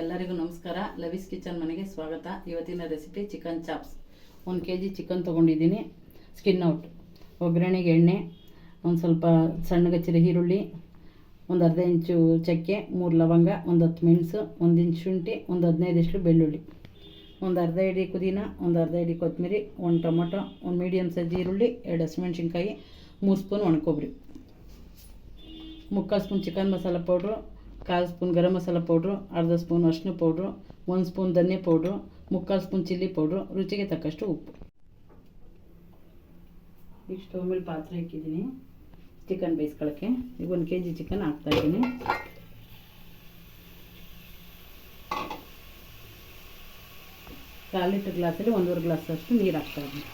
ಎಲ್ಲರಿಗೂ ನಮಸ್ಕಾರ. ಲವಿಸ್ ಕಿಚನ್ ಮನೆಗೆ ಸ್ವಾಗತ. ಇವತ್ತಿನ ರೆಸಿಪಿ ಚಿಕನ್ ಚಾಪ್ಸ್ ಒಂದು ಕೆ ಜಿ ಚಿಕನ್ ತೊಗೊಂಡಿದ್ದೀನಿ. ಸ್ಕಿನ್ ಔಟ್ ಒಗ್ಗರಣೆಗೆ ಎಣ್ಣೆ, ಒಂದು ಸ್ವಲ್ಪ ಸಣ್ಣಗಚ್ಚಿದ ಈರುಳ್ಳಿ, ಒಂದು ಅರ್ಧ ಇಂಚು ಚಕ್ಕೆ, ಮೂರು ಲವಂಗ, ಒಂದು ಹತ್ತು ಮೆಣಸು, ಒಂದು ಇಂಚು ಶುಂಠಿ, ಒಂದು ಹದಿನೈದಷ್ಟು ಬೆಳ್ಳುಳ್ಳಿ. ಒಂದು ಅರ್ಧ ಇಡಿ ಪುದೀನ, ಒಂದು ಅರ್ಧ ಇಡಿ ಕೊತ್ತಂಬರಿ ಒಂದು ಟೊಮೊಟೊ, ಒಂದು ಮೀಡಿಯಮ್ ಸೈಜ್ ಈರುಳ್ಳಿ, ಎರಡು ಹಸಿಮೆಣ್ಸಿನ್ಕಾಯಿ, ಮೂರು ಸ್ಪೂನ್ ಒಣಕೊಬ್ರಿ. ಮುಕ್ಕಾಲು ಸ್ಪೂನ್ ಚಿಕನ್ ಮಸಾಲ ಪೌಡ್ರು ಕಾಲು ಸ್ಪೂನ್ ಗರಂ ಮಸಾಲ ಪೌಡ್ರು, ಅರ್ಧ ಸ್ಪೂನ್ ಅರಿಶಿನ ಪೌಡ್ರು, ಒಂದು ಸ್ಪೂನ್ ಧನ್ಯ ಪೌಡ್ರು, ಮುಕ್ಕಾಲು ಸ್ಪೂನ್ ಚಿಲ್ಲಿ ಪೌಡ್ರು, ರುಚಿಗೆ ತಕ್ಕಷ್ಟು ಉಪ್ಪು. ಈಗ ಸ್ಟವ್ ಮೇಲೆ ಪಾತ್ರೆ ಇಕ್ಕಿದ್ದೀನಿ. ಚಿಕನ್ ಬೇಯಿಸ್ಕೊಳ್ಳೋಕ್ಕೆ ಈಗ ಒಂದು ಕೆ ಜಿ ಚಿಕನ್ ಹಾಕ್ತಾಯಿದ್ದೀನಿ ಕಾಲು ಲೀಟರ್ ಗ್ಲಾಸಲ್ಲಿ ಒಂದೂವರೆ ಗ್ಲಾಸಷ್ಟು ನೀರು ಹಾಕ್ತಾಯಿದ್ದೀನಿ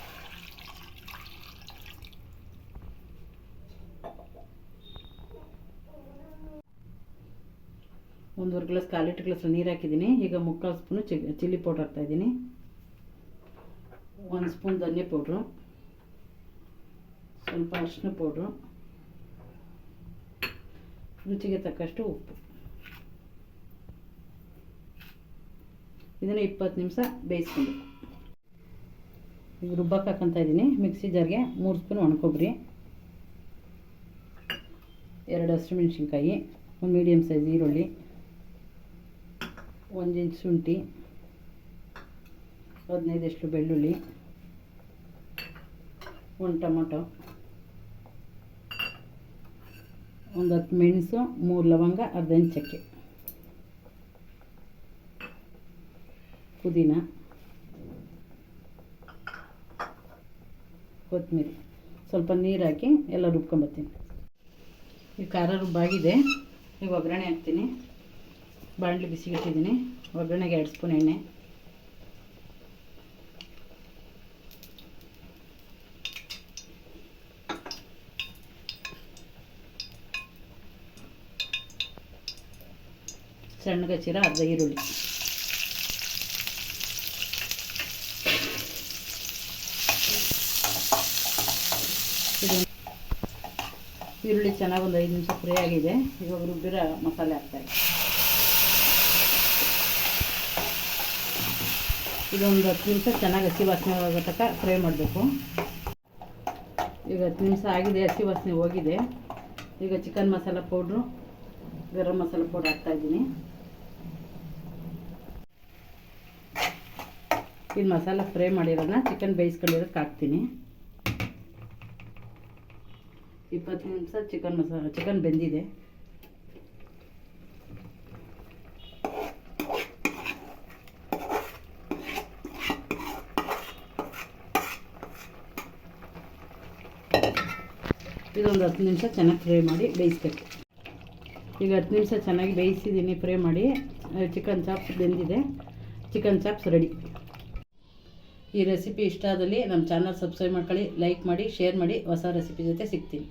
ಒಂದೂವರೆ ಗ್ಲಾಸ್ ಕಾಲು ಲೀಟ್ರ್ ಗ್ಲಾಸ್ ನೀರು ಹಾಕಿದ್ದೀನಿ. ಈಗ ಮುಕ್ಕಾಲು ಸ್ಪೂನು ಚಿಲ್ಲಿ ಪೌಡ್ರ್ ಹಾಕ್ತಾಯಿದ್ದೀನಿ ಒಂದು ಸ್ಪೂನ್ ಧನಿಯ ಪೌಡ್ರು. ಸ್ವಲ್ಪ ಅರಿಶಿನ ಪೌಡ್ರು. ರುಚಿಗೆ ತಕ್ಕಷ್ಟು ಉಪ್ಪು. ಇದನ್ನು ಇಪ್ಪತ್ತು ನಿಮಿಷ ಬೇಯಿಸ್ಕೊಂಡು. ಈಗ ರುಬ್ಬಕ್ಕೆ ಹಾಕೊತ ಇದ್ದೀನಿ. ಮಿಕ್ಸಿ ಜಾರ್ಗೆ ಮೂರು ಸ್ಪೂನ್ ಒಣಕೊಬ್ಬರಿ ಎರಡು ಹಸಿರು ಮೆಣಸಿನ್ಕಾಯಿ ಒಂದು ಮೀಡಿಯಮ್ ಸೈಜ್ ಈರುಳ್ಳಿ. ಒಂದು ಇಂಚ್ ಶುಂಠಿ ಹದಿನೈದಷ್ಟು ಬೆಳ್ಳುಳ್ಳಿ, ಒಂದು ಟೊಮೊಟೊ, ಒಂದು ಹತ್ತು ಮೆಣಸು, ಮೂರು ಲವಂಗ, ಅರ್ಧ ಚಕ್ಕೆ ಪುದೀನ, ಕೊತ್ತಂಬರಿ. ಸ್ವಲ್ಪ ನೀರು ಹಾಕಿ ಎಲ್ಲ ರುಬ್ಕೊಂಬರ್ತೀನಿ ಈ ಖಾರ ರುಬ್ಬಾಗಿದೆ. ಈಗ ಒಗ್ಗರಣೆ ಹಾಕ್ತೀನಿ. ಬಾಣಲಿ ಬಿಸಿಗಿಟ್ಟಿದ್ದೀನಿ. ಒಗ್ಗರಣೆಗೆ ಎರಡು ಸ್ಪೂನ್ ಎಣ್ಣೆ. ಸಣ್ಣಗಚ್ಚಿರ ಅರ್ಧ ಈರುಳ್ಳಿ. ಈರುಳ್ಳಿ ಚೆನ್ನಾಗಿ ಒಂದು ಐದು ನಿಮಿಷ ಫ್ರೈ ಆಗಿದೆ. ಇವಾಗ ರುಬ್ಬಿರೋ ಮಸಾಲೆ ಹಾಕ್ತಾರೆ ಇದೊಂದು ಹತ್ತು ನಿಮಿಷ ಚೆನ್ನಾಗಿ ಹಸಿ ವಾಸನೆ ಹೋಗೋ ತನಕ ಫ್ರೈ ಮಾಡಬೇಕು. ಈಗ ಹತ್ತು ನಿಮಿಷ ಆಗಿದೆ, ಹಸಿ ವಾಸನೆ ಹೋಗಿದೆ. ಈಗ chicken masala powder, garam masala powder ಹಾಕ್ತಾಯಿದ್ದೀನಿ ಇದು ಮಸಾಲ ಫ್ರೈ ಮಾಡಿರೋದನ್ನ ಚಿಕನ್ ಬೇಯಿಸ್ಕೊಂಡಿರೋದಕ್ಕೆ ಹಾಕ್ತೀನಿ. ಇಪ್ಪತ್ತು ನಿಮಿಷ ಚಿಕನ್ ಮಸಾಲ, ಚಿಕನ್ ಬೆಂದಿದೆ. ಇದೊಂದು ಹತ್ತು ನಿಮಿಷ ಚೆನ್ನಾಗಿ ಫ್ರೈ ಮಾಡಿ ಬೇಯಿಸ್ಬೇಕು. ಈಗ ಹತ್ತು ನಿಮಿಷ ಚೆನ್ನಾಗಿ ಬೇಯಿಸಿದ್ದೀನಿ ಫ್ರೈ ಮಾಡಿ ಚಿಕನ್ ಚಾಪ್ಸ್ ಬೆಂದಿದೆ. ಚಿಕನ್ ಚಾಪ್ಸ್ ರೆಡಿ ಈ ರೆಸಿಪಿ ಇಷ್ಟ ಆದಲ್ಲಿ ನಮ್ಮ ಚಾನಲ್ ಸಬ್ಸ್ಕ್ರೈಬ್ ಮಾಡ್ಕೊಳ್ಳಿ ಲೈಕ್ ಮಾಡಿ ಶೇರ್ ಮಾಡಿ, ಹೊಸ ರೆಸಿಪಿ ಜೊತೆ ಸಿಗ್ತೀನಿ.